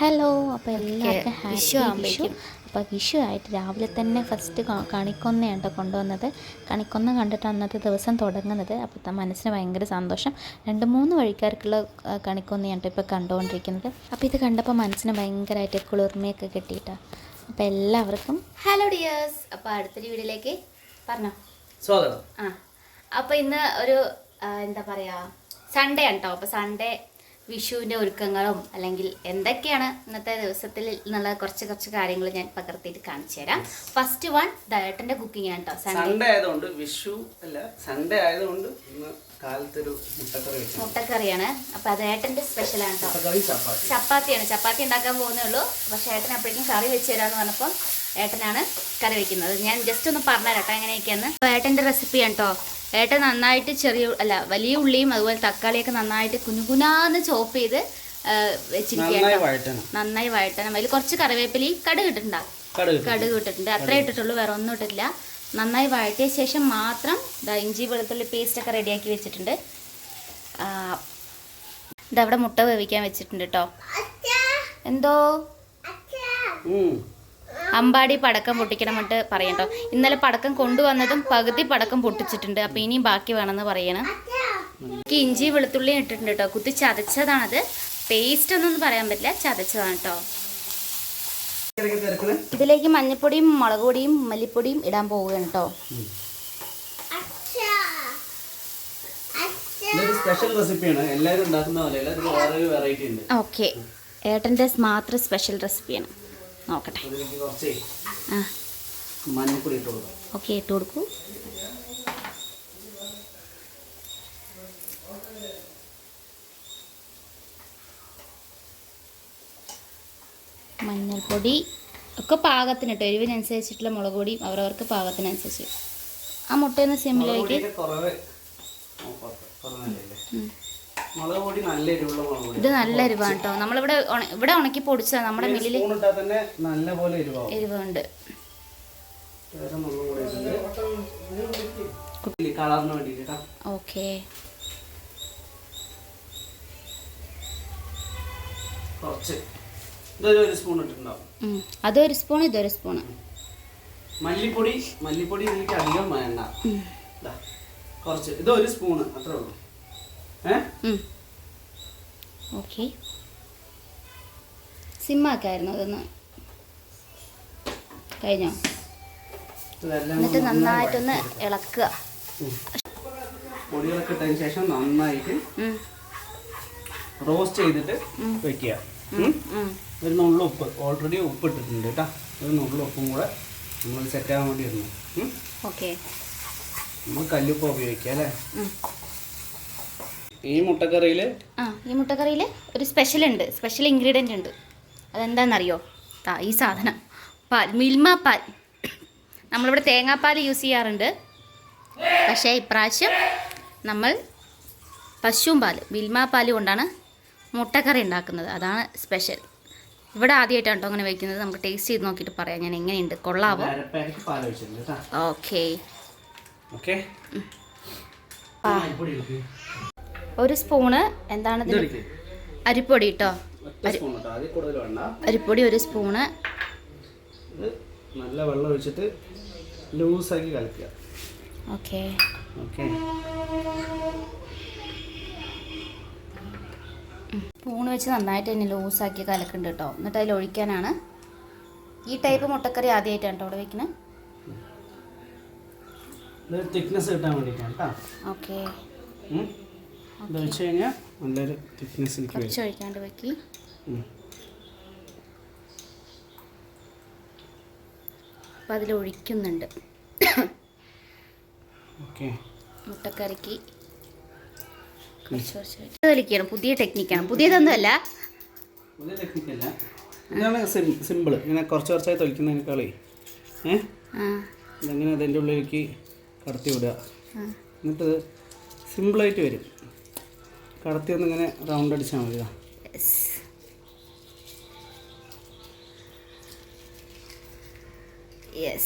Hello അപ്പോൾ എല്ലാവർക്കും happy Vishu. അപ്പോൾ വിഷു ആയിട്ട് രാവിലെ തന്നെ ഫസ്റ്റ് കണിക്കൊന്നയാണ് കേട്ടോ കൊണ്ടുവന്നത്. കണിക്കൊന്ന കണ്ടിട്ട് അന്നത്തെ ദിവസം തുടങ്ങുന്നത്. അപ്പോൾ മനസ്സിന് ഭയങ്കര സന്തോഷം. രണ്ട് മൂന്ന് വഴിക്കാർക്കുള്ള കണിക്കൊന്നയാണ് കേട്ടോ ഇപ്പോൾ കണ്ടുകൊണ്ടിരിക്കുന്നത്. അപ്പോൾ ഇത് കണ്ടപ്പോൾ മനസ്സിന് ഭയങ്കരമായിട്ട് കുളിർമയൊക്കെ കിട്ടിയിട്ടാണ് അപ്പോൾ എല്ലാവർക്കും ഹലോ ഡിയേഴ്സ് അപ്പോൾ അടുത്തൊരു വീഡിയോയിലേക്ക് പറഞ്ഞോ? സ്വാഗതം. ആ. അപ്പോൾ ഇന്ന് ഒരു എന്താ പറയുക സൺഡേ ആണ് കേട്ടോ അപ്പോൾ സൺഡേ വിഷുവിന്റെ ഒരുക്കങ്ങളും അല്ലെങ്കിൽ എന്തൊക്കെയാണ് ഇന്നത്തെ ദിവസത്തിൽ എന്നുള്ള കുറച്ച് കുറച്ച് കാര്യങ്ങൾ ഞാൻ പകർത്തിയിട്ട് കാണിച്ചു തരാം. ഫസ്റ്റ് വൺ ദയേട്ടന്റെ കുക്കിംഗ് ആണ് കേട്ടോ സൺഡേ ആയതുകൊണ്ട് വിഷു അല്ല സൺഡേ ആയതുകൊണ്ട് കാലത്തൊരു മുട്ടക്കറി മുട്ടക്കറിയാണ്. അപ്പൊ അത് ഏട്ടന്റെ സ്പെഷ്യലാണ് ചപ്പാത്തിയാണ്. ചപ്പാത്തി ഉണ്ടാക്കാൻ പോകുന്നേ ഉള്ളൂ. പക്ഷെ ഏട്ടൻ അപ്പോഴേക്കും കറി വെച്ച് തരാന്ന് പറഞ്ഞപ്പോൾ ഏട്ടനാണ് കറി വെക്കുന്നത്. ഞാൻ ജസ്റ്റ് ഒന്ന് പറഞ്ഞുതരാം കേട്ടോ എങ്ങനെയൊക്കെയാന്ന്. ഏട്ടന്റെ റെസിപ്പിയാണ് കേട്ടോ ഏട്ടൻ നന്നായിട്ട് ചെറിയ അല്ല വലിയ ഉള്ളിയും അതുപോലെ തക്കാളിയൊക്കെ നന്നായിട്ട് കുനുകുനാന്ന് ചോപ്പ് ചെയ്ത് വെച്ചിരിക്കണം വെച്ചിരിക്കുകയാണ് നന്നായി വഴട്ടണം അതിൽ കുറച്ച് കറിവേപ്പിലയും കടുക് ഇട്ടിട്ടുണ്ടാവും കടുക് കടുക് ഇട്ടിട്ടുണ്ട്. അത്രേ ഇട്ടിട്ടുള്ളൂ വേറെ ഒന്നും ഇട്ടിട്ടില്ല. നന്നായി വഴറ്റിയ ശേഷം മാത്രം ഇഞ്ചി വെളുത്തുള്ളി പേസ്റ്റൊക്കെ റെഡിയാക്കി വെച്ചിട്ടുണ്ട്. ആ, ഇതവിടെ മുട്ട വേവിക്കാൻ വെച്ചിട്ടുണ്ട് കേട്ടോ. എന്തോ. അമ്പാടി പടക്കം പൊട്ടിക്കണം എന്നിട്ട് കേട്ടോ ഇന്നലെ പടക്കം കൊണ്ടുവന്നതും പകുതി പടക്കം പൊട്ടിച്ചിട്ടുണ്ട്. അപ്പോൾ ഇനിയും ബാക്കി വേണമെന്ന് പറയണം. എനിക്ക് ഇഞ്ചി വെളുത്തുള്ളിയും ഇട്ടിട്ടുണ്ട് കേട്ടോ കുത്തി ചതച്ചതാണത്. പേസ്റ്റ് ഒന്നും പറയാൻ പറ്റില്ല. ചതച്ചതാണ് കേട്ടോ ഇതിലേക്ക് മഞ്ഞൾപ്പൊടിയും മുളക് പൊടിയും മല്ലിപ്പൊടിയും ഇടാൻ പോവുകയാണ് കേട്ടോ സ്പെഷ്യൽ റെസിപ്പിയാണ് എല്ലാവരും ഉണ്ടാക്കുന്ന വെറൈറ്റി ഉണ്ട്. ഓക്കെ. ഏട്ടന്റെ മാത്രം സ്പെഷ്യൽ റെസിപ്പിയാണ് നോക്കട്ടെ. ആ. ഓക്കെ ഇട്ട് കൊടുക്കൂ. മഞ്ഞൾപ്പൊടി ഒക്കെ പാകത്തിന് കേട്ടോ എരിവിനനുസരിച്ചിട്ടുള്ള മുളക് പൊടിയും അവരവർക്ക് പാകത്തിനനുസരിച്ച്. ആ മുട്ടയെന്ന് മുളക് സിമ്മിലേക്ക് മുളക് പൊടി നല്ല എരിവുള്ള മുളക് പൊടി. ഇത് നല്ല എരിവാണ് കേട്ടോ നമ്മളിവിടെ ഉണ- ഇവിടെ ഉണക്കി പൊടിച്ചതാണ് നമ്മുടെ മില്ലിൽ സ്പൂൺ ഇട്ടാൽ തന്നെ നല്ല പോലെ എരിവാകും എരിവുണ്ട്. വേറെ മുളക് പൊടി ഇട്ടിട്ട്. കളറിന് വേണ്ടിയിട്ട് കേട്ടോ ഓക്കെ. കുറച്ച്. ഇതൊരു ഒരു സ്പൂൺ ഇട്ടിട്ടുണ്ടാവും. അതൊരു സ്പൂൺ ഇതൊരു സ്പൂണ് മല്ലിപ്പൊടി മല്ലിപ്പൊടി എനിക്ക് അധികം വേണ്ട. കുറച്ച്. ഇത് ഒരു സ്പൂണ് അത്രേ ഉള്ളൂ. ഓക്കെ. സിമ്മാക്കായിരുന്നു അതൊന്ന്. കഴിഞ്ഞോ? എന്നിട്ട് നന്നായിട്ടൊന്ന് ഇളക്കുക. പൊടികളൊക്കെ ഇട്ടതിന് ശേഷം നന്നായിട്ട് റോസ്റ്റ് ചെയ്തിട്ട് വെക്കുക. ഒരു നുള്ള ഉപ്പ്. ഓൾറെഡി ഉപ്പ് ഇട്ടിട്ടുണ്ട് കേട്ടോ. ഒരു നുള്ള ഉപ്പും കൂടെ നമ്മൾ സെറ്റ് ആവാൻ വേണ്ടി ഇരുന്നു. ഓക്കെ. നമ്മൾ കല്ലുപ്പ് ഉപയോഗിക്കുക അല്ലേ. ഈ മുട്ടക്കറിയിൽ ആ ഈ മുട്ടക്കറിയിൽ ഒരു സ്പെഷ്യൽ ഉണ്ട്. സ്പെഷ്യൽ ഇൻഗ്രീഡിയന്റ് ഉണ്ട്. അതെന്താണെന്നറിയോ ആ ഈ സാധനം. പാൽ മിൽമ പാൽ. നമ്മളിവിടെ തേങ്ങാപ്പാൽ യൂസ് ചെയ്യാറുണ്ട്. പക്ഷേ ഇപ്രാവശ്യം നമ്മൾ പശുവും പാൽ മിൽമ പാൽ കൊണ്ടാണ് മുട്ടക്കറി ഉണ്ടാക്കുന്നത്. അതാണ് സ്പെഷ്യൽ ഇവിടെ ആദ്യമായിട്ടാണ് കേട്ടോ അങ്ങനെ വയ്ക്കുന്നത് നമുക്ക് ടേസ്റ്റ് ചെയ്ത് നോക്കിയിട്ട് പറയാം. ഞാൻ എങ്ങനെയുണ്ട്? കൊള്ളാവോ? Okay okay. ഒരു സ്പൂണ് എന്താണ് ഇതിൽ അരിപ്പൊടി കേട്ടോ അരിപ്പൊടി ഒരു സ്പൂണ്. നല്ല വെള്ളം ഒഴിച്ചിട്ട് ലൂസാക്കി കലക്കുക. ഓക്കെ. ഓക്കെ. സ്പൂൺ വെച്ച് നന്നായിട്ട് തന്നെ ലൂസാക്കി കലക്കുന്നുണ്ട് കേട്ടോ എന്നിട്ട് അതിൽ ഒഴിക്കാനാണ്. ഈ ടൈപ്പ് മുട്ടക്കറി ആദ്യമായിട്ടാണ് കേട്ടോ അവിടെ വെക്കുന്നത് തിക്നെസ് കിട്ടാൻ വേണ്ടിയിട്ടാണ് കേട്ടോ ഓക്കെ. ഇത് ഒഴിച്ച് കഴിഞ്ഞാൽ നല്ലൊരു തിക്നെസ് കുറച്ച് ഒഴിക്കാണ്ട് വെക്കി. അപ്പോൾ അതിൽ ഒഴിക്കുന്നുണ്ട്. ഓക്കെ. മുട്ടക്കറിക്ക് കുറച്ച് കുറച്ച്. വലിക്കണം പുതിയ ടെക്നിക്കാണ് പുതിയതൊന്നുമല്ല പുതിയ ടെക്നിക്കല്ല ഇതാണ് സിമ്പിൾ ഇങ്ങനെ കുറച്ച് കുറച്ചായി തൊലിക്കുന്നതിനേക്കാളേ. ഏ? ഇതെങ്ങനെ അതിന്റെ ഉള്ളിലേക്ക് കടത്തി വിടുക എന്നിട്ട് സിമ്പിളായിട്ട് വരും. കടത്തി ഒന്ന് ഇങ്ങനെ റൗണ്ട് അടിച്ചാൽ മതി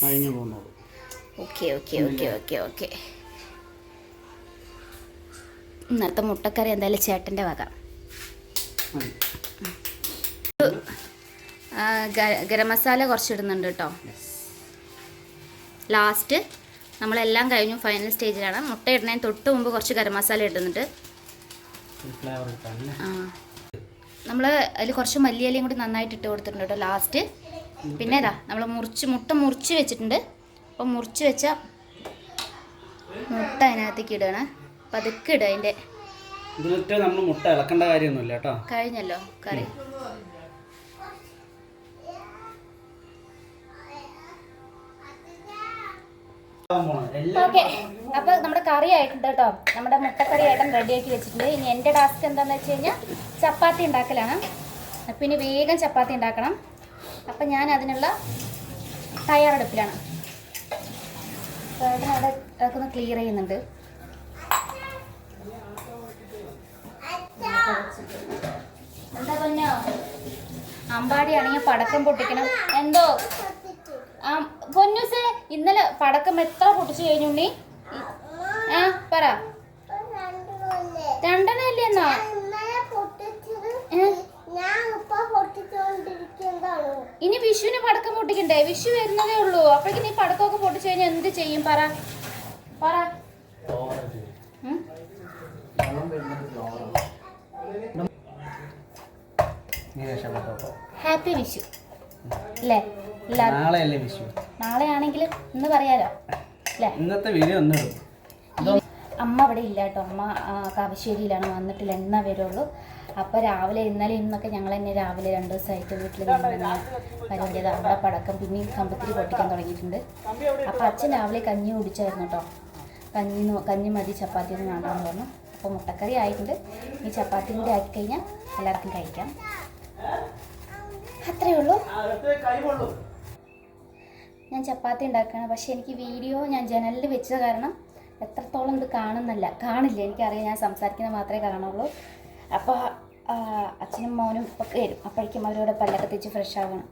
കഴിഞ്ഞു പോകുന്നുള്ളൂ okay okay okay okay okay ഇന്നത്തെ മുട്ടക്കറി എന്തായാലും ചേട്ടന്റെ വക. ഗരം മസാല കുറച്ചിടുന്നുണ്ട് കേട്ടോ ലാസ്റ്റ് നമ്മളെല്ലാം കഴിഞ്ഞു ഫൈനൽ സ്റ്റേജിലാണ് മുട്ട ഇടുന്നതിന് തൊട്ട് മുമ്പ് കുറച്ച് ഗരം മസാല ഇടുന്നുണ്ട്. ഫ്ലേവർ കിട്ടാനല്ലേ നമ്മൾ അതിൽ കുറച്ച് മല്ലിയലയും കൂടി നന്നായിട്ട് ഇട്ട് കൊടുത്തിട്ടുണ്ട് കേട്ടോ ലാസ്റ്റ് പിന്നെ ഇതാ നമ്മൾ മുറിച്ച് മുട്ട മുറിച്ച് വെച്ചിട്ടുണ്ട്. അപ്പോൾ മുറിച്ച് വെച്ച മുട്ട അതിനകത്തേക്ക് ഇടുകയാണ് പതുക്കെ ഇടുക അതിന്റെ ഇതിലിട്ട് നമ്മൾ മുട്ട ഇളക്കേണ്ട കാര്യമൊന്നുമില്ല കേട്ടോ. കഴിഞ്ഞല്ലോ കറി. അപ്പോൾ നമ്മുടെ കറി ആയിട്ടുണ്ട് കേട്ടോ. നമ്മുടെ മുട്ടക്കറി ആയിട്ടും റെഡിയാക്കി വെച്ചിട്ടുണ്ട്. ഇനി എന്റെ ടാസ്ക് എന്താന്ന് വെച്ച് കഴിഞ്ഞാൽ ചപ്പാത്തി ഉണ്ടാക്കലാണ്. അപ്പൊ ഇനി വേഗം ചപ്പാത്തി ഉണ്ടാക്കണം. അപ്പം ഞാൻ അതിനുള്ള തയ്യാറെടുപ്പിലാണ്. ചേട്ടൻ അവിടെ അതൊക്കെ ഒന്ന് ക്ലിയർ ചെയ്യുന്നുണ്ട്. എന്താ പറഞ്ഞോ അമ്പാടിയാണെങ്കിൽ പടക്കം പൊട്ടിക്കണം. എന്തോ? പൊന്നൂസേ ഇന്നലെ പടക്കം എത്ര പൊട്ടിച്ചു കഴിഞ്ഞു ഉണ്ണി? ആ പറ. രണ്ടെണ്ണല്ലേ എന്നാ? ഇനി വിഷുവിന് പടക്കം പൊട്ടിക്കണ്ടേ? വിഷു വരുന്നതേ ഉള്ളൂ. അപ്പോഴേക്കും നീ പടക്കമൊക്കെ പൊട്ടിച്ചു കഴിഞ്ഞാൽ എന്ത് ചെയ്യും? പറ. പറ. ഹാപ്പി വിഷു. അല്ലേ? നാളെയല്ലേ വിഷു? നാളെ ആണെങ്കിൽ ഇന്ന് പറയാലോ. അല്ലേ? ഇന്നത്തെ വീഡിയോ ഒന്ന് അമ്മ അവിടെ ഇല്ല കേട്ടോ. അമ്മ കാവശ്ശേരിയിലാണ്. വന്നിട്ടില്ല. എന്നാ വരുള്ളൂ. അപ്പോൾ രാവിലെ ഇന്നലെ ഇന്നൊക്കെ ഞങ്ങൾ തന്നെ രാവിലെ രണ്ട് ദിവസമായിട്ട് വീട്ടിൽ നിന്ന് പരിപാടിയത് അവിടെ പടക്കം പിന്നെ കമ്പത്തിരി പൊട്ടിക്കാൻ തുടങ്ങിയിട്ടുണ്ട്. അപ്പോൾ അച്ഛൻ രാവിലെ കഞ്ഞി കുടിച്ചായിരുന്നു കേട്ടോ. കഞ്ഞി കഞ്ഞി മതി ചപ്പാത്തി ഒന്നും വേണ്ടാന്ന് പറഞ്ഞു. അപ്പോൾ മുട്ടക്കറി ആയിട്ടുണ്ട്. ഈ ചപ്പാത്തി കൂടി ആക്കി കഴിഞ്ഞാൽ എല്ലാവർക്കും കഴിക്കാം. അത്രയേ ഉള്ളൂ. ഞാൻ ചപ്പാത്തി ഉണ്ടാക്കുകയാണ്. പക്ഷേ എനിക്ക് വീഡിയോ ഞാൻ ജനലിൽ വെച്ചത് കാരണം എത്രത്തോളം ഇത് കാണുന്നില്ല. കാണില്ല. എനിക്കറിയാം ഞാൻ സംസാരിക്കുന്നത് മാത്രമേ കാണുള്ളൂ. അപ്പോൾ അച്ഛനും മോനും ഒക്കെ വരും. അപ്പോഴേക്കും അവരോട് പല്ലൊക്കെ തെച്ച് ഫ്രഷ് ആകണം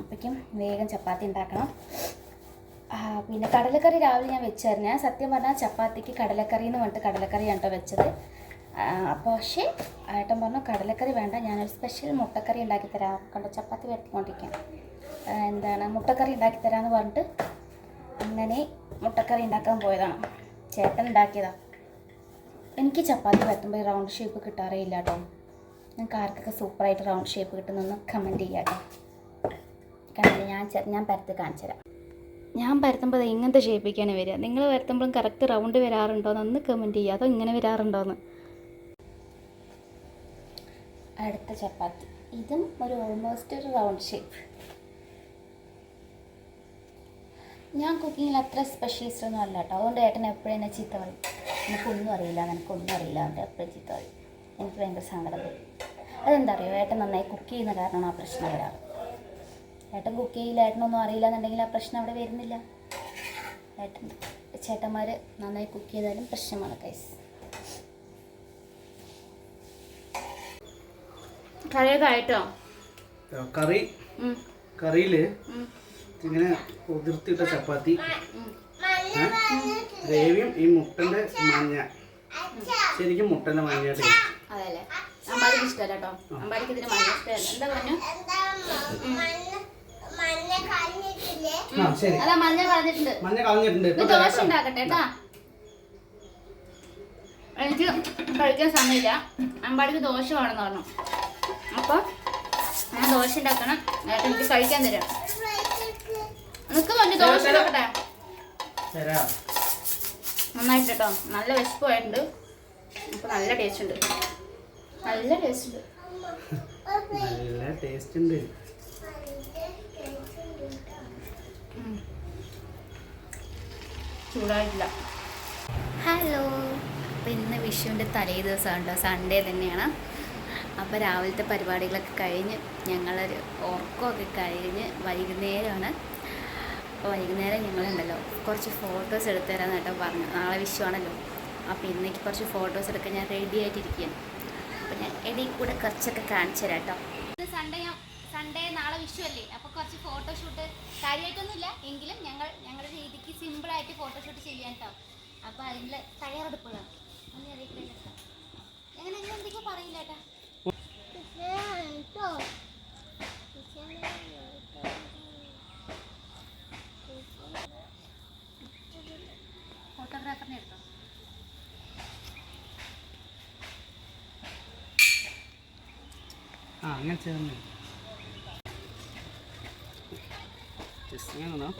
അപ്പോഴേക്കും വേഗം ചപ്പാത്തി ഉണ്ടാക്കണം. പിന്നെ കടലക്കറി രാവിലെ ഞാൻ വെച്ചായിരുന്നു. ഞാൻ സത്യം പറഞ്ഞാൽ ചപ്പാത്തിക്ക് കടലക്കറി എന്ന് പറഞ്ഞിട്ട് കടലക്കറിയാണ് കേട്ടോ വെച്ചത്. അപ്പോൾ പക്ഷേ ഏട്ടൻ പറഞ്ഞു കടലക്കറി വേണ്ട. ഞാനൊരു സ്പെഷ്യൽ മുട്ടക്കറി ഉണ്ടാക്കി തരാം. കണ്ടോ? ചപ്പാത്തി വരുത്തിക്കൊണ്ടിരിക്കാം എന്താണ് മുട്ടക്കറി ഉണ്ടാക്കി തരാമെന്ന് പറഞ്ഞിട്ട് അങ്ങനെ മുട്ടക്കറി ഉണ്ടാക്കാൻ പോയതാണ്. ചേട്ടൻ ഉണ്ടാക്കിയതാണ് എനിക്ക് ചപ്പാത്തി ഈ റൗണ്ട് ഷേപ്പ് കിട്ടാറേ ഇല്ല കേട്ടോ നിങ്ങൾക്ക് ആർക്കൊക്കെ സൂപ്പറായിട്ട് റൗണ്ട് ഷേപ്പ് കിട്ടുന്നൊന്ന് കമന്റ് ചെയ്യാം കേട്ടോ കണ്ടില്ല ഞാൻ ഞാൻ പരത്ത് കാണിച്ചു തരാം. ഞാൻ പരത്തുമ്പോൾ ഇങ്ങനത്തെ ഷേപ്പിക്കാണ് വരിക. നിങ്ങൾ പരത്തുമ്പോഴും കറക്റ്റ് റൗണ്ട് വരാറുണ്ടോ എന്ന് കമന്റ് ചെയ്യുക അതോ ഇങ്ങനെ വരാറുണ്ടോയെന്ന് അടുത്ത ചപ്പാത്തി. ഇതും ഒരു ഓൾമോസ്റ്റ് ഒരു റൗണ്ട് ഷേപ്പ് ഞാൻ കുക്കിങ്ങിൽ അത്ര സ്പെഷ്യലിസ്റ്റ് ഒന്നും അല്ല കേട്ടോ അതുകൊണ്ട് ഏട്ടൻ എപ്പോഴും എന്നെ ചീത്ത പറയും. എനിക്കൊന്നും അറിയില്ല എനിക്കൊന്നും അറിയില്ല അവന്റെ എപ്പോഴും ചീത്ത പറയും. എനിക്ക് ഭയങ്കര സങ്കടം അതെന്താ അറിയോ? ഏട്ടൻ നന്നായി കുക്ക് ചെയ്യുന്ന കാരണമാണ് ആ പ്രശ്നം വരാറ്. ഏട്ടൻ കുക്ക് ചെയ്യില്ല ഏട്ടനൊന്നും അറിയില്ല എന്നുണ്ടെങ്കിൽ ആ പ്രശ്നം അവിടെ വരുന്നില്ല. ഏട്ടൻ ചേട്ടന്മാർ നന്നായി കുക്ക് ചെയ്താലും പ്രശ്നമാണ് കൈസ് കറിയൊക്കെ ആയിട്ടോ? കറി. കറിയിൽ ഇങ്ങനെ ഉതിർത്തിട്ട ചപ്പാത്തി? ഗ്രേവിയും ഈ മുട്ടന്റെ മഞ്ഞ ശരിക്കും മുട്ടന്റെ മഞ്ഞ അതെല്ലേ അമ്പാടിക്ക് ഇഷ്ടമല്ല കേട്ടോ. അമ്പാടിക്ക് ഇതിന് മഞ്ഞ ഇഷ്ടമല്ല. എന്താ പറഞ്ഞു അതാ മഞ്ഞ കളഞ്ഞിട്ടുണ്ട്. മഞ്ഞ കളഞ്ഞിട്ടുണ്ട്. ഇത് ഇപ്പൊ ദോശ തരാം. ഉണ്ടാക്കട്ടെ കേട്ടാ. എനിക്ക് കഴിക്കാൻ സമയമില്ല. അമ്പാടിക്ക് ദോശ വേണമെന്ന് പറഞ്ഞു. അപ്പോൾ ഞാൻ ദോശ ഉണ്ടാക്കണം. എന്നിട്ട് എനിക്ക് കഴിക്കാൻ തരാം നിനക്ക് പറഞ്ഞു ദോശ ഉണ്ടാക്കട്ടെ തരാം നന്നായിട്ട് കേട്ടോ നല്ല വിശപ്പ് പോയിട്ടുണ്ട് അപ്പോൾ നല്ല ടേസ്റ്റ് ഉണ്ട് നല്ല ടേസ്റ്റ് ഉണ്ട് നല്ല ടേസ്റ്റ് ഉണ്ട് ചൂടായിട്ടില്ല. ഹലോ. അപ്പോൾ ഇന്ന് വിഷുവിന്റെ തലേ ദിവസമാണ് കേട്ടോ സൺഡേ തന്നെയാണ്. അപ്പോൾ രാവിലത്തെ പരിപാടികളൊക്കെ കഴിഞ്ഞ് ഞങ്ങളൊരു ഉറക്കമൊക്കെ കഴിഞ്ഞ് വൈകുന്നേരമാണ്. അപ്പോൾ വൈകുന്നേരം ഞങ്ങളുണ്ടല്ലോ കുറച്ച് ഫോട്ടോസ് എടുത്തു കേട്ടോ പറഞ്ഞു. നാളെ വിഷുവാണല്ലോ. അപ്പോൾ ഇന്നേക്ക് കുറച്ച് ഫോട്ടോസ് എടുക്കാൻ ഞാൻ റെഡി ആയിട്ടിരിക്കുകയാണ്. അപ്പോൾ ഞാൻ ഇടയിൽ കൂടെ കുറച്ചൊക്കെ കാണിച്ചു തരാം കേട്ടോ. സൺഡേ സൺഡേ നാളെ വിഷു അല്ലേ? അപ്പോൾ കുറച്ച് ഫോട്ടോഷൂട്ട് കാര്യമായിട്ടൊന്നുമില്ല. എങ്കിലും ഞങ്ങൾ ഞങ്ങളുടെ രീതിക്ക് സിമ്പിളായിട്ട് ഫോട്ടോഷൂട്ട് ചെയ്യാൻ കേട്ടോ. അപ്പോൾ അതിന്റെ തയ്യാറെടുപ്പുകളാണ്. ഒന്ന് അറിയിക്കില്ല അങ്ങനെ ചെയ്യുന്നു ജസ്റ്റ് ഇങ്ങനെ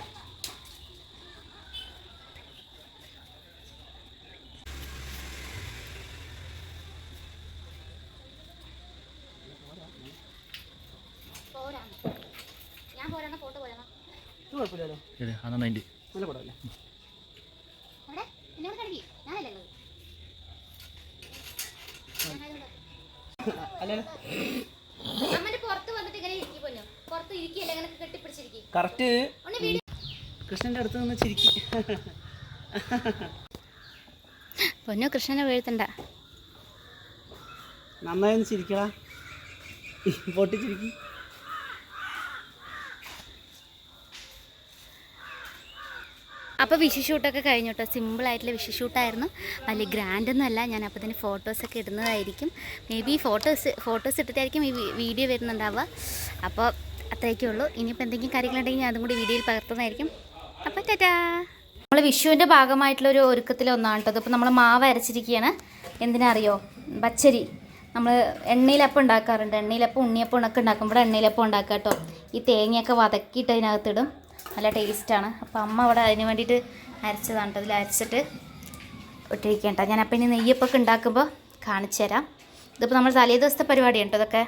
നല്ല പടമല്ലേ? അല്ലല്ലോ അമ്മന്റെ പുറത്ത് വന്നിട്ട് ഇങ്ങനെ ഇരിക്കി പോലോ പുറത്ത് ഇരിക്കില്ല ഇങ്ങനെ കെട്ടിപ്പിടിച്ചിരിക്കി കറക്റ്റ്. കൃഷ്ണന്റെ അടുത്ത് നിന്ന് ചിരിക്കി. പൊന്നു കൃഷ്ണനെ വീഴ്ത്തണ്ട. നന്നായി ഒന്ന് ചിരിക്കടാ. പൊട്ടിച്ചിരിക്കി. അപ്പോൾ വിഷു ഷൂട്ടൊക്കെ കഴിഞ്ഞു കേട്ടോ സിമ്പിളായിട്ടുള്ള വിഷു ഷൂട്ടായിരുന്നു. വലിയ ഗ്രാൻഡൊന്നുമല്ല ഞാൻ അപ്പോൾ തന്നെ ഫോട്ടോസൊക്കെ ഇടുന്നതായിരിക്കും. മേ ബി ഫോട്ടോസ് ഫോട്ടോസ് ഇട്ടിട്ടായിരിക്കും ഈ വീഡിയോ വരുന്നുണ്ടാവുക. അപ്പോൾ അത്രയൊക്കെ ഉള്ളൂ. ഇനിയിപ്പോൾ എന്തെങ്കിലും കാര്യങ്ങളുണ്ടെങ്കിൽ ഞാൻ അതും കൂടി വീഡിയോയിൽ പകർത്തുന്നതായിരിക്കും. അപ്പോൾ ടാറ്റാ. നമ്മൾ വിഷുവിന്റെ ഭാഗമായിട്ടുള്ള ഒരു ഒരുക്കത്തിലൊന്നാണ് കേട്ടോ. അതിപ്പോൾ നമ്മൾ മാവ് അരച്ചിരിക്കുകയാണ് എന്തിനറിയോ? പച്ചരി. നമ്മൾ എണ്ണയിലപ്പം ഉണ്ടാക്കാറുണ്ട്. എണ്ണയിലപ്പം ഉണ്ണിയപ്പം ഒക്കെ ഉണ്ടാക്കുമ്പോൾ എണ്ണയിലപ്പം ഉണ്ടാക്കാം കേട്ടോ. ഈ തേങ്ങയൊക്കെ വതക്കിയിട്ട് അതിനകത്തിടും. നല്ല ടേസ്റ്റാണ്. അപ്പോൾ അമ്മ അവിടെ അതിന് വേണ്ടിയിട്ട് അരച്ചതാണ് കേട്ടോ. അതിൽ അരച്ചിട്ട് ഇട്ടിരിക്കേണ്ട ഞാൻ അപ്പം ഇനി നെയ്യപ്പൊക്കെ ഉണ്ടാക്കുമ്പോൾ കാണിച്ചു തരാം. ഇതിപ്പോൾ നമ്മൾ തലേ ദിവസത്തെ പരിപാടിയാണ് കേട്ടോ ഇതൊക്കെ.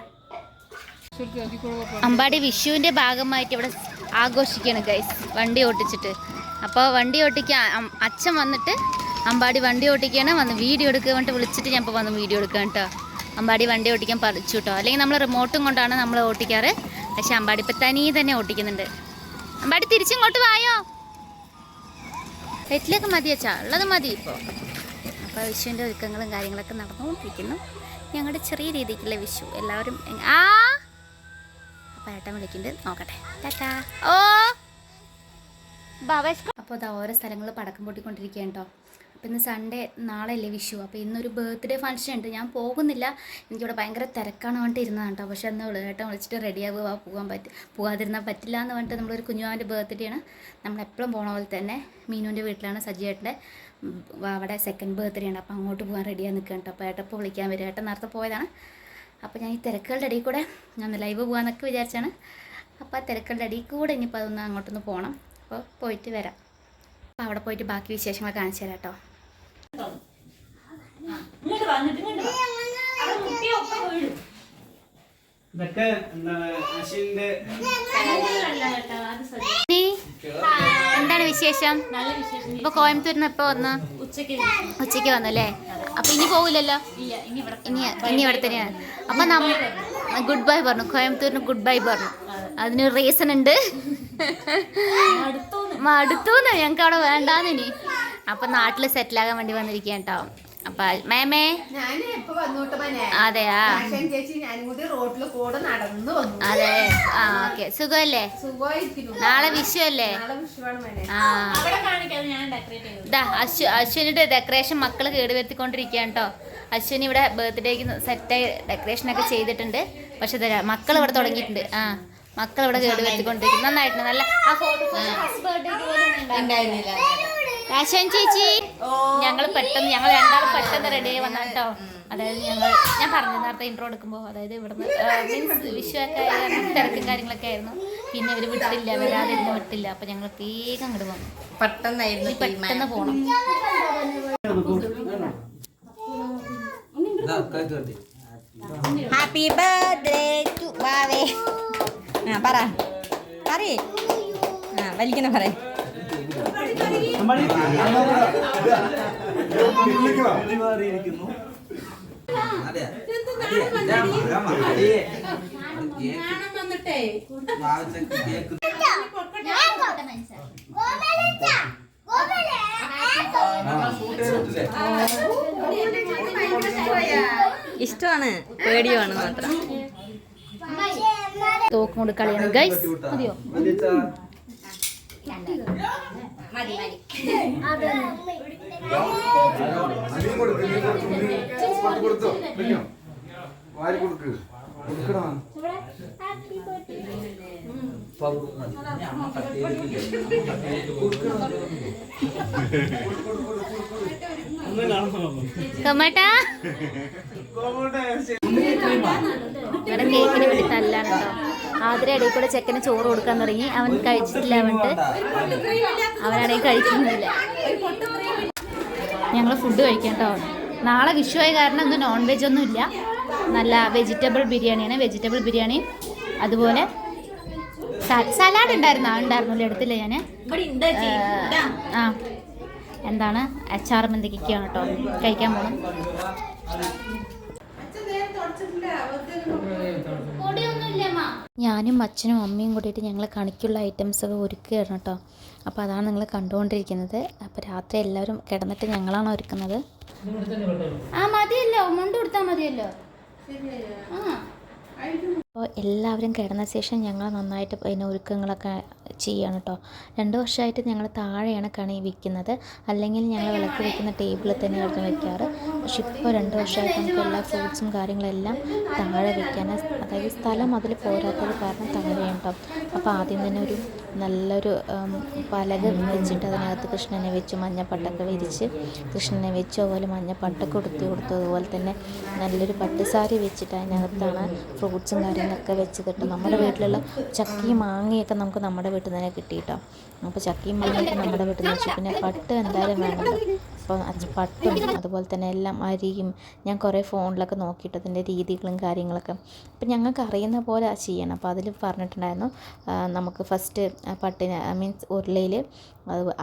അമ്പാടി വിഷുവിന്റെ ഭാഗമായിട്ട് ഇവിടെ ആഘോഷിക്കുകയാണ് ഗൈസ് വണ്ടി ഓട്ടിച്ചിട്ട്. അപ്പോൾ വണ്ടി ഓട്ടിക്കാൻ അച്ഛൻ വന്നിട്ട് അമ്പാടി വണ്ടി ഓട്ടിക്കുകയാണ് വന്ന് വീഡിയോ എടുക്കുക വേണ്ടി വിളിച്ചിട്ട് ഞാൻ ഇപ്പോൾ വന്ന് വീഡിയോ എടുക്കാം കേട്ടോ. അമ്പാടി വണ്ടി ഓട്ടിക്കാൻ പറിച്ചു കേട്ടോ. അല്ലെങ്കിൽ നമ്മൾ റിമോട്ടും കൊണ്ടാണ് നമ്മൾ ഓട്ടിക്കാറ്. പക്ഷേ അമ്പാടി ഇപ്പം തനിയെ തന്നെ ഓട്ടിക്കുന്നുണ്ട്. അമ്പാടി തിരിച്ചിങ്ങോട്ട് വായോ? വെറ്റിലൊക്കെ മതി അച്ഛാ ഉള്ളത് മതി ഇപ്പോൾ അപ്പോൾ വിഷുവിന്റെ ഒരുക്കങ്ങളും കാര്യങ്ങളൊക്കെ നടന്നുകൊണ്ടിരിക്കുന്നു. ഞങ്ങളുടെ ചെറിയ രീതിക്കുള്ള വിഷു എല്ലാവരും ആ? അപ്പോൾ ഏട്ടൻ വിളിക്കുന്നുണ്ട്. നോക്കട്ടെ. ടാറ്റാ. ഓ? അപ്പോൾ അത് ഓരോ സ്ഥലങ്ങളിൽ പടക്കം പൊട്ടിക്കൊണ്ടിരിക്കുകയാണ് കേട്ടോ. അപ്പോൾ ഇന്ന് സൺഡേ നാളെയല്ലേ വിഷു? അപ്പോൾ ഇന്നൊരു ബർത്ത്ഡേ ഫംഗ്ഷൻ ഉണ്ട്. ഞാൻ പോകുന്നില്ല. എനിക്കിവിടെ ഭയങ്കര തിരക്കാണ് പറഞ്ഞിട്ട് ഇരുന്നതാണ് കേട്ടോ. പക്ഷേ എന്ന് ഏട്ടാ വിളിച്ചിട്ട് റെഡിയാവുക പോകാൻ പറ്റും പോകാതിരുന്നാൽ പറ്റില്ല എന്ന് പറഞ്ഞിട്ട് നമ്മളൊരു കുഞ്ഞുമാന്റെ ബർത്ത്ഡേ ആണ് നമ്മൾ എപ്പോഴും പോണ പോലെ തന്നെ മീനുവിന്റെ വീട്ടിലാണ് സജിയേട്ടന്റെ അവിടെ സെക്കൻഡ് ബർത്ത്ഡേ ആണ് അപ്പോൾ അങ്ങോട്ട് പോകാൻ റെഡിയായി നിൽക്കുകയാണ് കേട്ടോ. അപ്പോൾ ഏട്ടൻ ഇപ്പോൾ വിളിക്കാൻ വരും. ഏട്ടൻ നേരത്തെ പോയതാണ്. അപ്പോൾ ഞാൻ ഈ തിരക്കുകളുടെ ഇടയിൽ കൂടെ ഞാൻ ലൈവ് പോകാമെന്നൊക്കെ വിചാരിച്ചാണ്. അപ്പോൾ ആ തിരക്കുകളുടെ ഇടയിൽ കൂടെ ഇനിയിപ്പോൾ അതൊന്ന് അങ്ങോട്ടൊന്ന് പോകണം അപ്പോൾ പോയിട്ട് വരാം. അപ്പോൾ അവിടെ പോയിട്ട് ബാക്കി വിശേഷങ്ങൾ കാണിച്ചു തരാം കേട്ടോ. ഇതൊക്കെ എന്താണ് അശ്വിന്റെ നീ? എന്താണ് വിശേഷം? ഇപ്പൊ കോയമ്പത്തൂരിന് എപ്പോ വന്ന? ഉച്ചയ്ക്ക് ഉച്ചയ്ക്ക് വന്നു. അല്ലേ അപ്പൊ ഇനി പോകില്ലല്ലോ ഇല്ല ഇനി ഇവിടെ ഇനി ഇവിടെ തന്നെയാണ്. അപ്പൊ നമ്മ ഗുഡ് ബൈ പറഞ്ഞു. കോയമ്പത്തൂരിന് ഗുഡ് ബൈ പറഞ്ഞു. അതിനൊരു റീസൺ ഉണ്ട്. മടുത്തൂന്ന്. ഞങ്ങൾക്ക് അവിടെ വേണ്ടാന്ന് ഇനി. അപ്പൊ നാട്ടിൽ സെറ്റിൽ ആകാൻ വേണ്ടി വന്നിരിക്കാം കേട്ടോ അപ്പൊ മേമേ? ഞാൻ ഇപ്പൊ വന്നോട്ട് മനെ അതെയാ? ആശാൻ ചേച്ചി ഞാനും കൂടി റോഡിൽ കൂടെ നടന്നു വന്നു. അതെ. ആ ഓക്കെ. സുഖമല്ലേ? നാളെ വിഷു അല്ലേ ആ. ഇതാ അശ്വ അശ്വിനിയുടെ ഡെക്കറേഷൻ മക്കൾ കേടുവരുത്തിക്കൊണ്ടിരിക്കുകയാണ് കേട്ടോ അശ്വിനി ഇവിടെ ബർത്ത്ഡേക്ക് സെറ്റായി ഡെക്കറേഷൻ ഒക്കെ ചെയ്തിട്ടുണ്ട്. പക്ഷെ തരാ മക്കൾ ഇവിടെ തുടങ്ങിയിട്ടുണ്ട്. ആ മക്കൾ ഇവിടെ കേടുവരുത്തിക്കൊണ്ടിരിക്കുന്നു. നന്നായിട്ടുണ്ട്. നല്ല ആ ഫോട്ടോ രാശൻ ചേച്ചി. ഞങ്ങൾ പെട്ടെന്ന് ഞങ്ങൾ രണ്ടാളും പെട്ടെന്ന് റെഡിയായി വന്ന കേട്ടോ അതായത് ഞങ്ങൾ ഞാൻ പറഞ്ഞു നേരത്തെ ഇൻട്രോ എടുക്കുമ്പോൾ അതായത് ഇവിടുന്ന് മീൻസ് വിഷുവൊക്കെ തിരക്കും കാര്യങ്ങളൊക്കെ ആയിരുന്നു. പിന്നെ ഇവർ വിട്ടില്ല വരാതെ ഇരുന്ന് വിട്ടില്ല. അപ്പൊ ഞങ്ങൾ വേഗം അങ്ങോട്ട് വന്നു പെട്ടെന്നായിരുന്നു പെട്ടെന്ന് പോണം. ഹാപ്പി ബർത്ത്ഡേ ടു വാവേ ആ പറ. പറയേ. ആ വലിക്കുന്ന പറ ഇഷ്ടമാണ് പേടിയുമാണ് മാത്രം. തോക്കുമുണ്ട് കളിയാണ്. ഗൈസ് മതിയോ? വാരി കൊടുക്ക് കൊടുക്കടാ കോമോട്ടെ? ഇവിടെ കേക്കിന് വേണ്ടി ആതിര ഇടയിൽ കൂടെ ചെക്കന് ചോറ് കൊടുക്കാൻ തുടങ്ങി. അവൻ കഴിച്ചിട്ടില്ല അവൻട്ട് അവനാണെങ്കിൽ കഴിക്കുന്നില്ല. ഞങ്ങൾ ഫുഡ് കഴിക്കാം കേട്ടോ നാളെ വിഷു ആയ കാരണം ഇന്ന് നോൺ വെജ് ഒന്നും ഇല്ല. നല്ല വെജിറ്റബിൾ ബിരിയാണിയാണ് വെജിറ്റബിൾ ബിരിയാണി അതുപോലെ സലാഡ് ഉണ്ടായിരുന്നു. ആ ഉണ്ടായിരുന്നു എടുത്തില്ല ഞാൻ ആ. എന്താണ്? അച്ചാർ മന്തിക്കാണ് കേട്ടോ കഴിക്കാൻ പോകണം ഞാനും അച്ഛനും അമ്മയും കൂടിയിട്ട് ഞങ്ങൾ കണിക്കുള്ള ഐറ്റംസൊക്കെ ഒരുക്കുകയാണ് കേട്ടോ അപ്പോൾ അതാണ് നിങ്ങൾ കണ്ടുകൊണ്ടിരിക്കുന്നത്. അപ്പോൾ രാത്രി എല്ലാവരും കിടന്നിട്ട് ഞങ്ങളാണ് ഒരുക്കുന്നത്? ആ മതിയല്ലോ. മുണ്ട് കൊടുത്താൽ മതിയല്ലോ. ആ. അപ്പോൾ എല്ലാവരും കിടന്ന ശേഷം ഞങ്ങൾ നന്നായിട്ട് പിന്നെ ഒരുക്കങ്ങളൊക്കെ ചെയ്യണം കേട്ടോ രണ്ട് വർഷമായിട്ട് ഞങ്ങൾ താഴെയാണ് കണി വിൽക്കുന്നത് അല്ലെങ്കിൽ ഞങ്ങൾ വിളക്ക് വയ്ക്കുന്ന ടേബിളിൽ തന്നെയായിരുന്നു വയ്ക്കാറ് പക്ഷെ ഇപ്പോൾ രണ്ട് വർഷമായിട്ട് നമുക്ക് എല്ലാ ഫ്രൂട്ട്സും കാര്യങ്ങളെല്ലാം താഴെ വയ്ക്കാൻ അതായത് സ്ഥലം അതിൽ പോരാത്തത് കാരണം താഴെയാണ് കേട്ടോ അപ്പോൾ ആദ്യം തന്നെ ഒരു നല്ലൊരു പലക വെച്ചിട്ട് അതിനകത്ത് കൃഷ്ണനെ വെച്ച് മഞ്ഞപ്പട്ടൊക്കെ വിരിച്ച് കൃഷ്ണനെ വെച്ച് അതുപോലെ മഞ്ഞപ്പട്ടൊക്കെ ഉടുത്തി കൊടുത്തു അതുപോലെ തന്നെ നല്ലൊരു പട്ടുസാരി വെച്ചിട്ട് അതിനകത്താണ് ഫ്രൂട്ട്സും കാര്യങ്ങളൊക്കെ കിട്ടും നമ്മുടെ വീട്ടിലുള്ള ചക്കയും മാങ്ങയൊക്കെ നമുക്ക് നമ്മുടെ വീട്ടിൽ നിന്ന് തന്നെ കിട്ടിയിട്ടോ. അപ്പോൾ ചക്കയും മാങ്ങയൊക്കെ നമ്മുടെ വീട്ടിൽ നിന്ന് വെച്ചു. പിന്നെ പട്ട് എന്തായാലും വേണമല്ലോ അപ്പോൾ പട്ടും അതുപോലെ തന്നെ എല്ലാം അരിയും ഞാൻ കുറേ ഫോണിലൊക്കെ നോക്കിയിട്ട് അതിന്റെ രീതികളും കാര്യങ്ങളൊക്കെ. അപ്പം ഞങ്ങൾക്ക് അറിയുന്ന പോലെ ആ ചെയ്യണം. അപ്പോൾ അതിൽ പറഞ്ഞിട്ടുണ്ടായിരുന്നു നമുക്ക് ഫസ്റ്റ് പട്ടിന് മീൻസ് ഉരുളയിൽ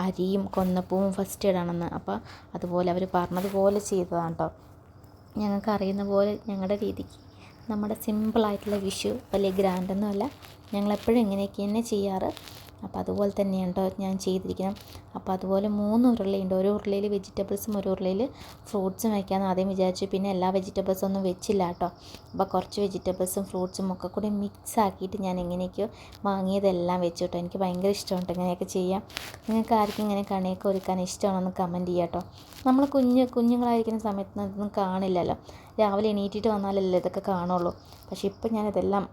അരിയും കൊന്നപ്പൂവും ഫസ്റ്റ് ഇടണമെന്ന്. അപ്പോൾ അതുപോലെ അവർ പറഞ്ഞതുപോലെ ചെയ്തതാണ് കേട്ടോ ഞങ്ങൾക്ക് അറിയുന്ന പോലെ ഞങ്ങളുടെ രീതിക്ക് നമ്മുടെ സിമ്പിളായിട്ടുള്ള വിഷു വലിയ ഗ്രാൻഡൊന്നുമല്ല. ഞങ്ങളെപ്പോഴും ഇങ്ങനെയൊക്കെ തന്നെ ചെയ്യാറ്. അപ്പോൾ അതുപോലെ തന്നെയാണ് ഞാൻ ചെയ്തിരിക്കണം അപ്പോൾ അതുപോലെ മൂന്ന് ഉരുളയുണ്ട്. ഒരു ഉരുളയിൽ വെജിറ്റബിൾസും ഒരു ഉരുളയിൽ ഫ്രൂട്ട്സും വയ്ക്കാമെന്ന് ആദ്യം വിചാരിച്ചു. പിന്നെ എല്ലാ വെജിറ്റബിൾസും ഒന്നും വെച്ചില്ല കേട്ടോ. അപ്പോൾ കുറച്ച് വെജിറ്റബിൾസും ഫ്രൂട്ട്സും ഒക്കെ കൂടി മിക്സ് ആക്കിയിട്ട് ഞാൻ എങ്ങനെയൊക്കെയോ വാങ്ങിയതെല്ലാം വെച്ചു കേട്ടോ. എനിക്ക് ഭയങ്കര ഇഷ്ടമുണ്ട് ഇങ്ങനെയൊക്കെ ചെയ്യാം നിങ്ങൾക്ക് ആർക്കും ഇങ്ങനെ കണിയൊക്കെ ഒരുക്കാൻ ഇഷ്ടമാണെന്ന് കമന്റ് ചെയ്യാം കേട്ടോ. നമ്മൾ കുഞ്ഞ് കുഞ്ഞുങ്ങളായിരിക്കുന്ന സമയത്ത് അതൊന്നും കാണില്ലല്ലോ. രാവിലെ എണീറ്റിട്ട് വന്നാലല്ലേ ഇതൊക്കെ കാണുള്ളൂ. പക്ഷേ ഇപ്പം ഞാനിതെല്ലാം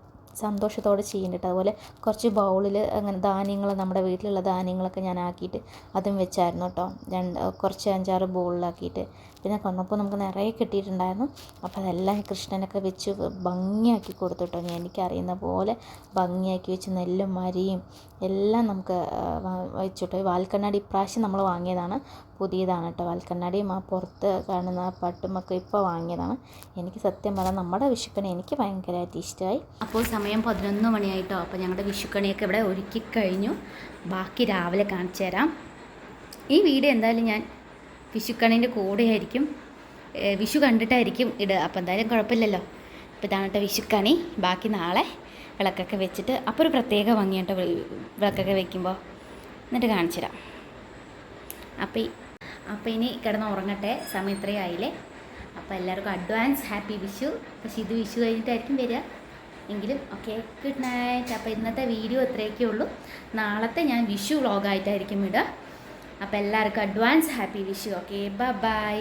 സന്തോഷത്തോടെ ചെയ്യുന്നുണ്ട് അതുപോലെ കുറച്ച് ബൗളിൽ അങ്ങനെ ധാന്യങ്ങൾ നമ്മുടെ വീട്ടിലുള്ള ധാന്യങ്ങളൊക്കെ ഞാൻ ആക്കിയിട്ട് അതും വെച്ചായിരുന്നു കേട്ടോ. രണ്ട് കുറച്ച് അഞ്ചാറ് ബൗളിലാക്കിയിട്ട്. പിന്നെ കൊന്നപ്പോൾ നമുക്ക് നിറയെ കിട്ടിയിട്ടുണ്ടായിരുന്നു. അപ്പോൾ അതെല്ലാം കൃഷ്ണനൊക്കെ വെച്ച് ഭംഗിയാക്കി കൊടുത്തു കേട്ടോ. ഞാൻ എനിക്കറിയുന്ന പോലെ ഭംഗിയാക്കി വെച്ച് നെല്ലും മരിയും എല്ലാം നമുക്ക് വെച്ചു കേട്ടോ. വാൽക്കണ്ണാടി ഇപ്രാവശ്യം നമ്മൾ വാങ്ങിയതാണ്. പുതിയതാണ് കേട്ടോ വാൽക്കണ്ണാടിയും ആ പുറത്ത് കാണുന്ന ആ പട്ടുമൊക്കെ ഇപ്പോൾ വാങ്ങിയതാണ്. എനിക്ക് സത്യം പറഞ്ഞാൽ നമ്മുടെ വിഷുക്കണി എനിക്ക് ഭയങ്കരമായിട്ട് ഇഷ്ടമായി അപ്പോൾ സമയം പതിനൊന്ന് മണിയായിട്ടോ. അപ്പോൾ ഞങ്ങളുടെ വിഷുക്കണിയൊക്കെ ഇവിടെ ഒരുക്കി കഴിഞ്ഞു. ബാക്കി രാവിലെ കാണിച്ചു തരാം. ഈ വീഡിയോ എന്തായാലും ഞാൻ വിഷുക്കണീന്റെ കൂടെയായിരിക്കും വിഷു കണ്ടിട്ടായിരിക്കും ഇടുക. അപ്പോൾ എന്തായാലും കുഴപ്പമില്ലല്ലോ. അപ്പോൾ ഇതാണ് കേട്ടോ വിഷുക്കണി. ബാക്കി നാളെ വിളക്കൊക്കെ വെച്ചിട്ട് അപ്പോൾ ഒരു പ്രത്യേക ഭംഗിയാട്ടോ വിളക്കൊക്കെ വെക്കുമ്പോൾ എന്നിട്ട് കാണിച്ചു തരാം. അപ്പോൾ അപ്പോൾ ഇനി കിടന്ന് ഉറങ്ങട്ടെ. സമയം ഇത്രയും ആയില്ലേ? അപ്പോൾ എല്ലാവർക്കും അഡ്വാൻസ് ഹാപ്പി വിഷു പക്ഷേ ഇത് വിഷു കഴിഞ്ഞിട്ടായിരിക്കും വരിക. എങ്കിലും ഓക്കെ ഗുഡ് നൈറ്റ് അപ്പോൾ ഇന്നത്തെ വീഡിയോ ഇത്രയൊക്കെ ഉള്ളൂ. നാളത്തെ ഞാൻ വിഷു വ്ളോഗായിട്ടായിരിക്കും ഇടുക. അപ്പോൾ എല്ലാവർക്കും advance happy Vishu okay bye